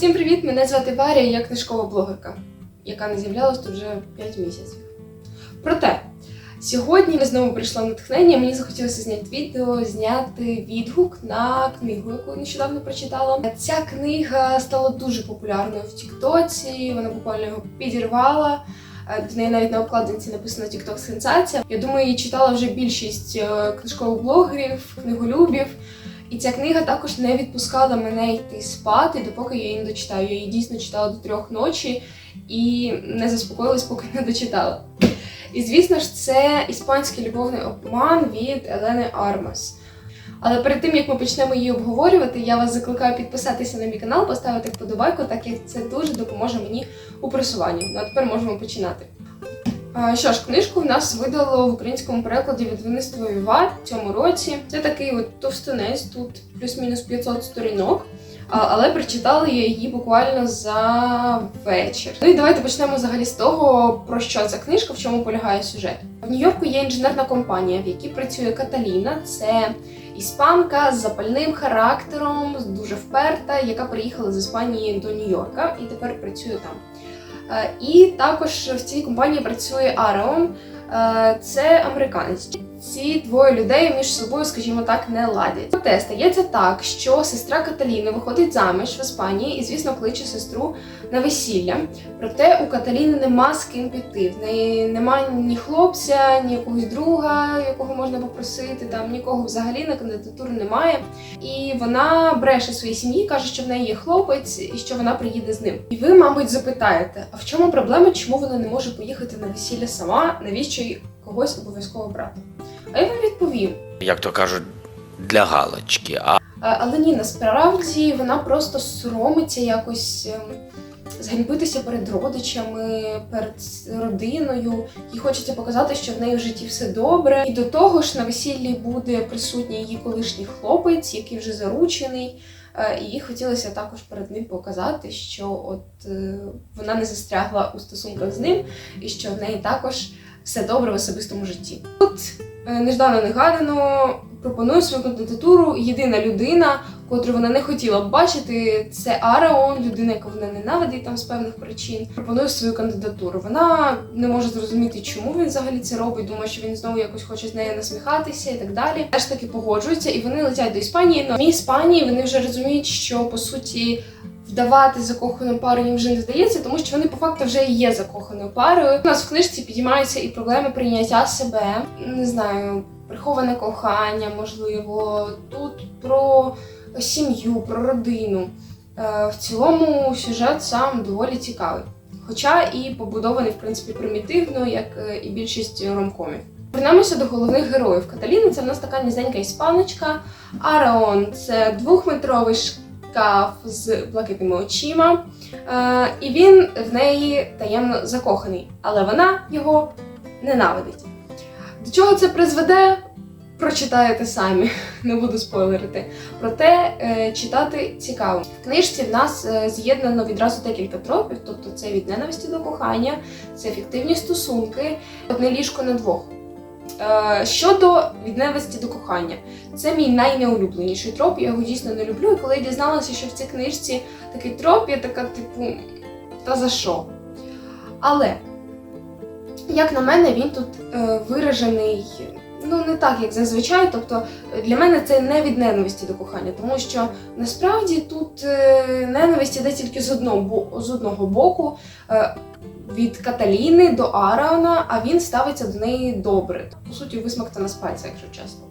Всім привіт! Мене звати Варя, я книжкова блогерка, яка не з'являлась тут вже 5 місяців. Проте, сьогодні я знову прийшла натхнення, мені захотілося зняти відео, зняти відгук на книгу, яку нещодавно прочитала. Ця книга стала дуже популярною в Тіктоці, вона буквально його підірвала. В неї навіть на обкладинці написано TikTok сенсація. Я думаю, її читала вже більшість е, книжкових блогерів, книголюбів. І ця книга також не відпускала мене йти спати, допоки я її не дочитаю. Я її дійсно читала до трьох ночі і не заспокоїлась, поки не дочитала. І звісно ж, це іспанський любовний обман від Елени Армас. Але перед тим як ми почнемо її обговорювати, я вас закликаю підписатися на мій канал, поставити вподобайку, так як це дуже допоможе мені у просуванні. Ну а тепер можемо починати. Що ж, книжку в нас видало в українському перекладі від видавництва Віва в цьому році. Це такий от товстунець, тут плюс-мінус 500 сторінок. Але прочитала я її буквально за вечір. Ну і давайте почнемо взагалі з того, про що ця книжка, в чому полягає сюжет. В Нью-Йорку є інженерна компанія, в якій працює Каталіна. Це іспанка з запальним характером, дуже вперта, яка приїхала з Іспанії до Нью-Йорка і тепер працює там. Е, І також в цій компанії працює Ареон, е, це американець. Ці двоє людей між собою, скажімо так, не ладять. Проте стається так, що сестра Каталіни виходить заміж в Іспанії і, звісно, кличе сестру на весілля. Проте у Каталіни нема з ким піти. В неї нема ні хлопця, ні якогось друга, якого можна попросити. Там нікого взагалі на кандидатуру немає. І вона бреше своїй сім'ї, каже, що в неї є хлопець і що вона приїде з ним. І ви, мабуть, запитаєте, а в чому проблема, чому вона не може поїхати на весілля сама, навіщо їй когось обов'язково брати? А я вам відповім. як то кажуть, для галочки. А Е, Але ні, насправді вона просто соромиться якось ем, зганьбитися перед родичами, перед родиною. Їй хочеться показати, що в неї в житті все добре. І до того ж на весіллі буде присутній її колишній хлопець, який вже заручений. Е, І їй хотілося також перед ним показати, що от е, вона не застрягла у стосунках з ним, і що в неї також все добре в особистому житті. Тут е, неждано негадано пропоную свою кандидатуру єдина людина, котру вона не хотіла б бачити. Це Ареон, людина, яку вона ненавидить там з певних причин. Пропоную свою кандидатуру. Вона не може зрозуміти, чому він взагалі це робить. Думає, що він знову якось хоче з нею насміхатися і так далі. Теж таки погоджуються, і вони летять до Іспанії. Но в Іспанії вони вже розуміють, що по суті. Вдавати закоханою парою їм вже не вдається, тому що вони по факту вже є закоханою парою. У нас в книжці підіймаються і проблеми прийняття себе. Не знаю, приховане кохання, можливо, тут про сім'ю, про родину. Е, В цілому сюжет сам доволі цікавий. Хоча і побудований, в принципі, примітивно, як е, і більшість ромкомів. Повернемося до головних героїв. Каталіна це в нас така нізенька іспаночка. Араон це двохметровий шкаф з блакитними очима. Е, і він в неї таємно закоханий, але вона його ненавидить. До чого це призведе? Прочитаєте самі, не буду спойлерити. Проте е, читати цікаво. В книжці в нас е, з'єднано відразу декілька тропів, тобто це від ненависті до кохання, це фіктивні стосунки, одне ліжко на двох. Е, щодо від ненависті до кохання, це мій найнеулюбленіший троп. Я його дійсно не люблю. І коли я дізналася, що в цій книжці такий троп, я така, типу, та за що? Але, як на мене, він тут е, виражений ну не так, як зазвичай. Тобто для мене це не від ненависті до кохання, тому що насправді тут е, ненависть іде тільки з одного, з одного боку. Е, від Каталіни до Араона, а він ставиться до неї добре. По суті, висмактана з пальця, якщо чесно.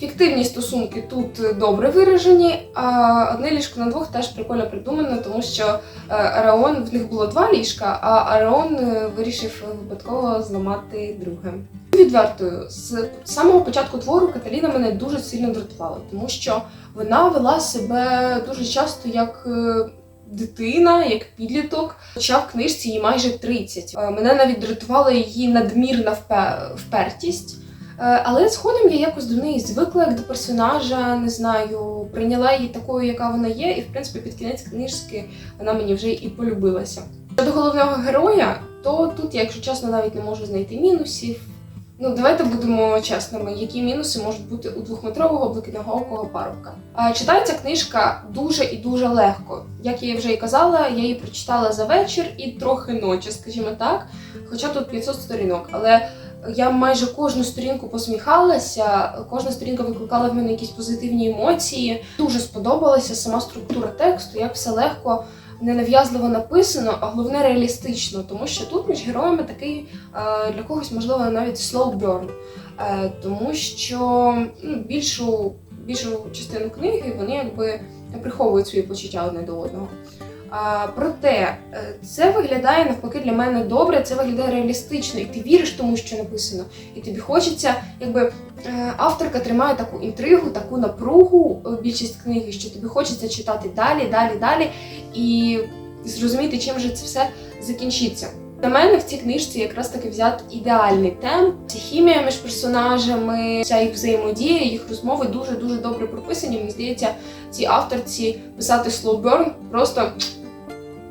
Фіктивні стосунки тут добре виражені, а одне ліжко на двох теж прикольно придумано, тому що е, Араон в них було два ліжка, а Араон е, вирішив випадково зламати друге. Відвертою, з самого початку твору Каталіна мене дуже сильно дратувала, тому що вона вела себе дуже часто як е, дитина, як підліток. Хоча в книжці їй майже 30. Е, Мене навіть дратувала її надмірна впертість. Е, Але згодом я якось до неї звикла як до персонажа, не знаю, прийняла її такою, яка вона є, і в принципі під кінець книжки вона мені вже і полюбилася. Щодо головного героя, то тут якщо чесно, навіть не можу знайти мінусів. Ну, давайте будемо чесними, які мінуси можуть бути у двохметрового блакитноголового парубка. Читається книжка дуже і дуже легко. Як я вже і казала, я її прочитала за вечір і трохи ночі, скажімо так. Хоча тут 500 сторінок, але я майже кожну сторінку посміхалася, кожна сторінка викликала в мене якісь позитивні емоції. Дуже сподобалася сама структура тексту, як все легко, ненав'язливо написано, а головне реалістично, тому що тут між героями такий е, для когось, можливо, навіть slow burn. Е, тому що ну, більшу, більшу частину книги вони якби приховують свої почуття одне до одного. Проте е, це виглядає навпаки для мене добре, це виглядає реалістично, і ти віриш тому, що написано. І тобі хочеться, якби е, авторка тримає таку інтригу, таку напругу е, більшість книги, що тобі хочеться читати далі, далі, далі і зрозуміти, чим же це все закінчиться. На мене в цій книжці якраз таки взят ідеальний темп. Ця хімія між персонажами, ця їх взаємодія, їх розмови дуже дуже добре прописані. Мені здається, цій авторці писати slow просто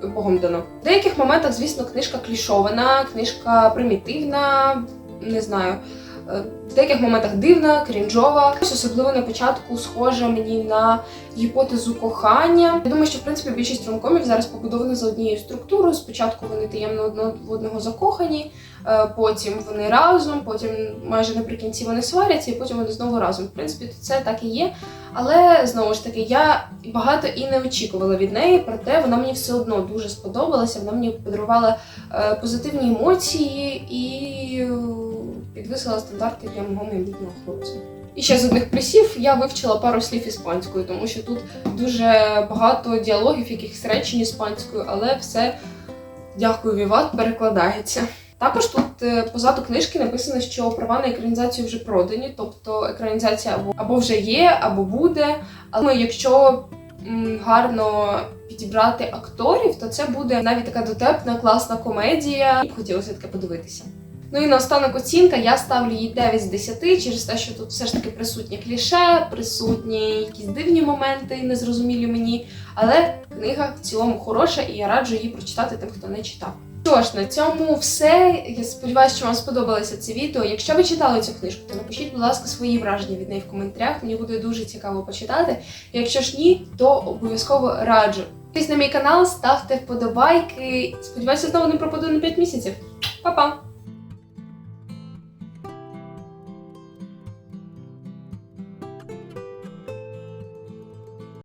богом дано. В деяких моментах, звісно, книжка клішована, книжка примітивна, не знаю. е, В деяких моментах дивна, крінжова. Особливо на початку схожа мені на гіпотезу кохання. Я думаю, що в принципі більшість ромкомів зараз побудована за однією структурою. Спочатку вони таємно одно в одного закохані, е, потім вони разом, потім майже наприкінці вони сваряться, і потім вони знову разом. В принципі, це так і є. Але знову ж таки, я багато і не очікувала від неї, проте вона мені все одно дуже сподобалася. Вона мені подарувала е, позитивні емоції і е, підвисила стандарти для мого майбутнього хлопця. І ще з одних плюсів я вивчила пару слів іспанською, тому що тут дуже багато діалогів, якихось речень іспанською, але все дякую, Віват перекладається. Також тут е, позаду книжки написано, що права на екранізацію вже продані, тобто екранізація або, або вже є, або буде. Але якщо гарно підібрати акторів, то це буде навіть така дотепна, класна комедія. І б хотілося таке подивитися. Ну і наостанок оцінка я ставлю їй 9 з 10 через те, що тут все ж таки присутні кліше, присутні якісь дивні моменти, незрозумілі мені. Але книга в цілому хороша, і я раджу її прочитати тим, хто не читав. Що ж, на цьому все. Я сподіваюся, що вам сподобалося це відео. Якщо ви читали цю книжку, то напишіть, будь ласка, свої враження від неї в коментарях. Мені буде дуже цікаво почитати. Якщо ж ні, то обов'язково раджу. Підписуйтесь на мій канал, ставте вподобайки. Сподіваюся, знову не пропаду на 5 місяців. Па-па!